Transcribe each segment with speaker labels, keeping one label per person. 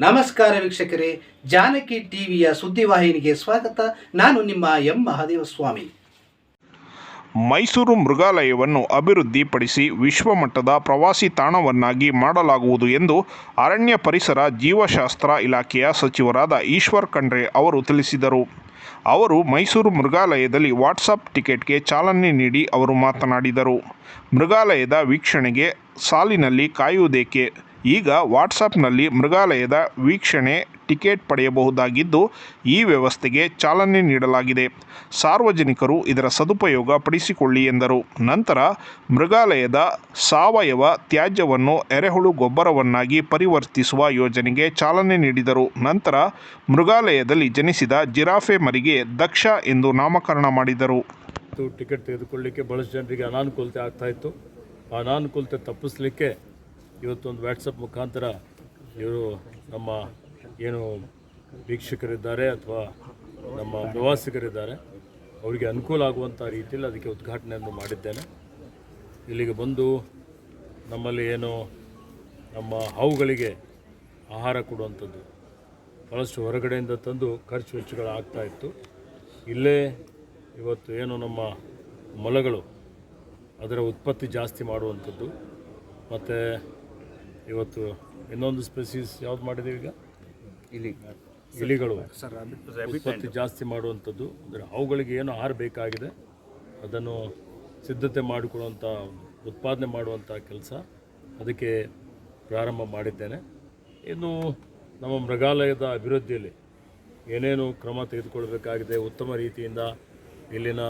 Speaker 1: ನಮಸ್ಕಾರ ವೀಕ್ಷಕರೇ, ಜಾನಕಿ ಟಿವಿಯ ಸುದ್ದಿವಾಹಿನಿಗೆ ಸ್ವಾಗತ. ನಾನು ನಿಮ್ಮ ಎಂ. ಮಹಾದೇವ ಸ್ವಾಮಿ
Speaker 2: ಮೈಸೂರು ಮೃಗಾಲಯವನ್ನು ಅಭಿವೃದ್ಧಿಪಡಿಸಿ ವಿಶ್ವಮಟ್ಟದ ಪ್ರವಾಸಿ ತಾಣವನ್ನಾಗಿ ಮಾಡಲಾಗುವುದು ಎಂದು ಅರಣ್ಯ ಪರಿಸರ ಜೀವಶಾಸ್ತ್ರ ಇಲಾಖೆಯ ಸಚಿವರಾದ ಈಶ್ವರ್ ಖಂಡ್ರೆ ಅವರು ತಿಳಿಸಿದರು. ಅವರು ಮೈಸೂರು ಮೃಗಾಲಯದಲ್ಲಿ ವಾಟ್ಸಪ್ ಟಿಕೆಟ್ಗೆ ಚಾಲನೆ ನೀಡಿ ಅವರು ಮಾತನಾಡಿದರು. ಮೃಗಾಲಯದ ವೀಕ್ಷಣೆಗೆ ಸಾಲಿನಲ್ಲಿ ಕಾಯುವುದೇಕೆ? ಈಗ ವಾಟ್ಸಪ್ನಲ್ಲಿ ಮೃಗಾಲಯದ ವೀಕ್ಷಣೆ ಟಿಕೆಟ್ ಪಡೆಯಬಹುದಾಗಿದ್ದು, ಈ ವ್ಯವಸ್ಥೆಗೆ ಚಾಲನೆ ನೀಡಲಾಗಿದೆ. ಸಾರ್ವಜನಿಕರು ಇದರ ಸದುಪಯೋಗ ಪಡಿಸಿಕೊಳ್ಳಿ ಎಂದರು. ನಂತರ ಮೃಗಾಲಯದ ಸಾವಯವ ತ್ಯಾಜ್ಯವನ್ನು ಎರೆಹುಳು ಗೊಬ್ಬರವನ್ನಾಗಿ ಪರಿವರ್ತಿಸುವ ಯೋಜನೆಗೆ ಚಾಲನೆ ನೀಡಿದರು. ನಂತರ ಮೃಗಾಲಯದಲ್ಲಿ ಜನಿಸಿದ ಜಿರಾಫೆ ಮರಿಗೆ ದಕ್ಷ ಎಂದು ನಾಮಕರಣ ಮಾಡಿದರು.
Speaker 3: ಟಿಕೆಟ್ ತೆಗೆದುಕೊಳ್ಳಿಕ್ಕೆ ಬಹಳಷ್ಟು ಜನರಿಗೆ ಅನಾನುಕೂಲತೆ ಆಗ್ತಾ ಇತ್ತು. ಆ ಅನಾನುಕೂಲತೆ ತಪ್ಪಿಸ್ಲಿಕ್ಕೆ ಇವತ್ತೊಂದು ವ್ಯಾಟ್ಸಪ್ ಮುಖಾಂತರ ಇವರು ನಮ್ಮ ಏನು ವೀಕ್ಷಕರಿದ್ದಾರೆ ಅಥವಾ ನಮ್ಮ ಪ್ರವಾಸಿಗರಿದ್ದಾರೆ, ಅವರಿಗೆ ಅನುಕೂಲ ಆಗುವಂಥ ರೀತಿಯಲ್ಲಿ ಅದಕ್ಕೆ ಉದ್ಘಾಟನೆಯನ್ನು ಮಾಡಿದ್ದೇನೆ. ಇಲ್ಲಿಗೆ ಬಂದು ನಮ್ಮಲ್ಲಿ ಏನು ನಮ್ಮ ಹಾವುಗಳಿಗೆ ಆಹಾರ ಕೊಡುವಂಥದ್ದು ಭಾಳಷ್ಟು ಹೊರಗಡೆಯಿಂದ ತಂದು ಖರ್ಚು ವೆಚ್ಚಗಳು ಇತ್ತು. ಇಲ್ಲೇ ಇವತ್ತು ಏನು ನಮ್ಮ ಮೊಲಗಳು ಅದರ ಉತ್ಪತ್ತಿ ಜಾಸ್ತಿ ಮಾಡುವಂಥದ್ದು. ಮತ್ತು ಇವತ್ತು ಇನ್ನೊಂದು ಸ್ಪೆಸೀಸ್ ಯಾವ್ದು ಮಾಡಿದೀವಿ ಈಗ? ಇಲಿ. ಇಲಿಗಳು. ಉತ್ಪತ್ತಿ ಜಾಸ್ತಿ ಮಾಡುವಂಥದ್ದು. ಅಂದರೆ ಅವುಗಳಿಗೆ ಏನು ಆಹಾರ ಬೇಕಾಗಿದೆ ಅದನ್ನು ಸಿದ್ಧತೆ ಮಾಡಿಕೊಳ್ಳುವಂಥ ಉತ್ಪಾದನೆ ಮಾಡುವಂಥ ಕೆಲಸ ಅದಕ್ಕೆ ಪ್ರಾರಂಭ ಮಾಡಿದ್ದೇನೆ. ಇನ್ನು ನಮ್ಮ ಮೃಗಾಲಯದ ಅಭಿವೃದ್ಧಿಯಲ್ಲಿ ಏನೇನು ಕ್ರಮ ತೆಗೆದುಕೊಳ್ಬೇಕಾಗಿದೆ ಉತ್ತಮ ರೀತಿಯಿಂದ ಇಲ್ಲಿನ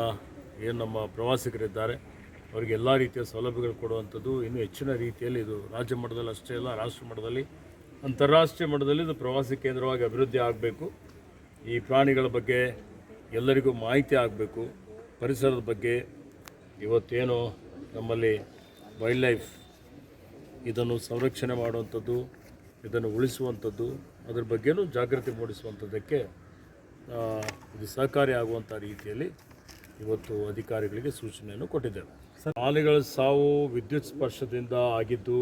Speaker 3: ಏನು ನಮ್ಮ ಪ್ರವಾಸಿಗರಿದ್ದಾರೆ ಅವರಿಗೆ ಎಲ್ಲ ರೀತಿಯ ಸೌಲಭ್ಯಗಳು ಕೊಡುವಂಥದ್ದು ಇನ್ನೂ ಹೆಚ್ಚಿನ ರೀತಿಯಲ್ಲಿ ಇದು ರಾಜ್ಯ ಮಟ್ಟದಲ್ಲಿ ಅಷ್ಟೇ ಅಲ್ಲ, ರಾಷ್ಟ್ರ ಮಟ್ಟದಲ್ಲಿ, ಅಂತಾರಾಷ್ಟ್ರೀಯ ಮಟ್ಟದಲ್ಲಿ ಇದು ಪ್ರವಾಸಿ ಕೇಂದ್ರವಾಗಿ ಅಭಿವೃದ್ಧಿ ಆಗಬೇಕು. ಈ ಪ್ರಾಣಿಗಳ ಬಗ್ಗೆ ಎಲ್ಲರಿಗೂ ಮಾಹಿತಿ ಆಗಬೇಕು. ಪರಿಸರದ ಬಗ್ಗೆ ಇವತ್ತೇನು ನಮ್ಮಲ್ಲಿ ವೈಲ್ಡ್ ಲೈಫ್ ಇದನ್ನು ಸಂರಕ್ಷಣೆ ಮಾಡುವಂಥದ್ದು, ಇದನ್ನು ಉಳಿಸುವಂಥದ್ದು, ಅದ್ರ ಬಗ್ಗೆನೂ ಜಾಗೃತಿ ಮೂಡಿಸುವಂಥದ್ದಕ್ಕೆ ಇದು ಸಹಕಾರಿ ಆಗುವಂಥ ರೀತಿಯಲ್ಲಿ ಇವತ್ತು ಅಧಿಕಾರಿಗಳಿಗೆ ಸೂಚನೆಯನ್ನು ಕೊಟ್ಟಿದ್ದೇವೆ. ಆನೆಗಳ ಸಾವು ವಿದ್ಯುತ್ ಸ್ಪರ್ಶದಿಂದ ಆಗಿದ್ದು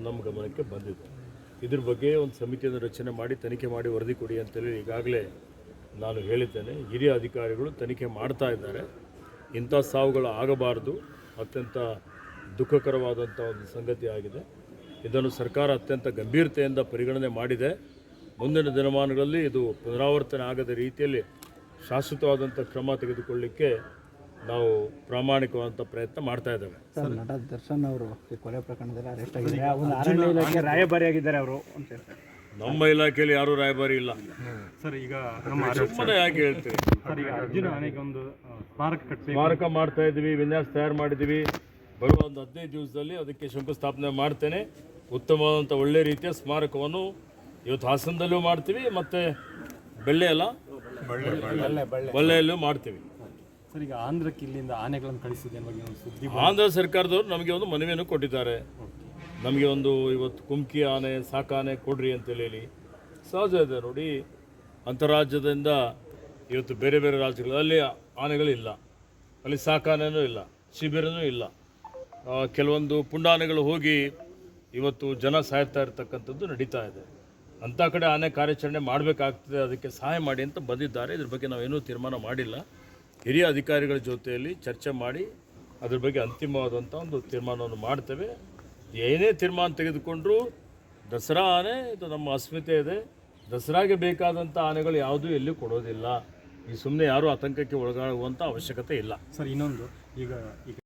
Speaker 3: ನಮ್ಮ ಗಮನಕ್ಕೆ ಬಂದಿದೆ ಇದ್ರ ಬಗ್ಗೆ ಒಂದು ಸಮಿತಿಯನ್ನು ರಚನೆ ಮಾಡಿ ತನಿಖೆ ಮಾಡಿ ವರದಿ ಕೊಡಿ ಅಂತೇಳಿ ಈಗಾಗಲೇ ನಾನು ಹೇಳಿದ್ದೇನೆ. ಹಿರಿಯ ಅಧಿಕಾರಿಗಳು ತನಿಖೆ ಮಾಡ್ತಾ ಇದ್ದಾರೆ. ಇಂಥ ಸಾವುಗಳು ಆಗಬಾರ್ದು. ಅತ್ಯಂತ ದುಃಖಕರವಾದಂಥ ಒಂದು ಸಂಗತಿ ಆಗಿದೆ. ಇದನ್ನು ಸರ್ಕಾರ ಅತ್ಯಂತ ಗಂಭೀರತೆಯಿಂದ ಪರಿಗಣನೆ ಮಾಡಿದೆ. ಮುಂದಿನ ದಿನಮಾನಗಳಲ್ಲಿ ಇದು ಪುನರಾವರ್ತನೆ ಆಗದ ರೀತಿಯಲ್ಲಿ ಶಾಶ್ವತವಾದಂಥ ಕ್ರಮ ತೆಗೆದುಕೊಳ್ಳಿಕ್ಕೆ ನಾವು ಪ್ರಾಮಾಣಿಕವಾದಂಥ ಪ್ರಯತ್ನ ಮಾಡ್ತಾ ಇದ್ದೇವೆ.
Speaker 4: ಸರ್ ನಟ ದರ್ಶನ್ ಅವರು ಈ ಕೊಲೆ ಪ್ರಕರಣದಲ್ಲಿ ಅರೆಸ್ಟ್ ಆಗಿದ್ದಾರೆ. ಒಂದು ಅರಣ್ಯ ಇಲಾಖೆ ರಾಯಭಾರಿಯಾಗಿದ್ದಾರೆ ಅವರು ಅಂತ ಹೇಳ್ತಾರೆ.
Speaker 3: ನಮ್ಮ ಇಲಾಖೆಯಲ್ಲಿ ಯಾರೂ ರಾಯಭಾರಿ ಇಲ್ಲ.
Speaker 4: ಸರ್ ಈಗ ನಮ್ಮ
Speaker 3: ಸುಮ್ಮನೆ ಯಾಕೆ ಹೇಳ್ತೀವಿ
Speaker 4: ಸರ್ ಈಗ ಅರ್ಜುನ ಆನೆಗೆ ಒಂದು ಸ್ಮಾರಕ ಕಟ್ಟಿ
Speaker 3: ಸ್ಮಾರಕ ಮಾಡ್ತಾ ಇದ್ದೀವಿ ವಿನ್ಯಾಸ ತಯಾರು ಮಾಡಿದ್ದೀವಿ. ಬರುವ ಒಂದು ಹದಿನೈದು ದಿವಸದಲ್ಲಿ ಅದಕ್ಕೆ ಶಂಕುಸ್ಥಾಪನೆ ಮಾಡ್ತೇನೆ. ಉತ್ತಮವಾದಂಥ ಒಳ್ಳೆ ರೀತಿಯ ಸ್ಮಾರಕವನ್ನು ಇವತ್ತು ಹಾಸನದಲ್ಲೂ ಮಾಡ್ತೀವಿ ಮತ್ತು ಬೆಳ್ಳೆ ಅಲ್ಲ ಬಳ್ಳೆಯಲ್ಲೂ ಮಾಡ್ತೀವಿ.
Speaker 4: ಈಗ ಆಂಧ್ರಕ್ಕೆ ಇಲ್ಲಿಂದ ಆನೆಗಳನ್ನು ಕಳಿಸಿದೆ ಸುದ್ದಿ
Speaker 3: ಆಂಧ್ರ ಸರ್ಕಾರದವರು ನಮಗೆ ಒಂದು ಮನವಿಯನ್ನು ಕೊಟ್ಟಿದ್ದಾರೆ. ನಮಗೆ ಒಂದು ಇವತ್ತು ಕುಮ್ಕಿ ಆನೆ ಸಾಕಾನೆ ಕೊಡ್ರಿ ಅಂತೇಳಿ ಹೇಳಿ ಸಹಜ ಇದೆ ನೋಡಿ. ಅಂತರಾಜ್ಯದಿಂದ ಇವತ್ತು ಬೇರೆ ಬೇರೆ ರಾಜ್ಯಗಳಲ್ಲಿ ಆನೆಗಳಿಲ್ಲ. ಅಲ್ಲಿ ಸಾಕಾನೆನೂ ಇಲ್ಲ, ಶಿಬಿರನೂ ಇಲ್ಲ. ಕೆಲವೊಂದು ಪುಂಡಾನೆಗಳು ಹೋಗಿ ಇವತ್ತು ಜನ ಸಾಯ್ತಾ ಇರ್ತಕ್ಕಂಥದ್ದು ನಡೀತಾ ಇದೆ. ಅಂಥ ಕಡೆ ಆನೆ ಕಾರ್ಯಾಚರಣೆ ಮಾಡಬೇಕಾಗ್ತದೆ, ಅದಕ್ಕೆ ಸಹಾಯ ಮಾಡಿ ಅಂತ ಬಂದಿದ್ದಾರೆ. ಇದ್ರ ಬಗ್ಗೆ ನಾವೇನೂ ತೀರ್ಮಾನ ಮಾಡಿಲ್ಲ. ಹಿರಿಯ ಅಧಿಕಾರಿಗಳ ಜೊತೆಯಲ್ಲಿ ಚರ್ಚೆ ಮಾಡಿ ಅದ್ರ ಬಗ್ಗೆ ಅಂತಿಮವಾದಂಥ ಒಂದು ತೀರ್ಮಾನವನ್ನು ಮಾಡ್ತೇವೆ. ಏನೇ ತೀರ್ಮಾನ ತೆಗೆದುಕೊಂಡ್ರೂ ದಸರಾ ಆನೆ, ಇದು ನಮ್ಮ ಅಸ್ಮಿತೆ ಇದೆ. ದಸರಾಗೆ ಬೇಕಾದಂಥ ಆನೆಗಳು ಯಾವುದೂ ಎಲ್ಲೂ ಕೊಡೋದಿಲ್ಲ. ಈ ಸುಮ್ಮನೆ ಯಾರೂ ಆತಂಕಕ್ಕೆ ಒಳಗಾಗುವಂಥ ಅವಶ್ಯಕತೆ ಇಲ್ಲ.
Speaker 4: ಸರ್, ಇನ್ನೊಂದು, ಈಗ ಈಗ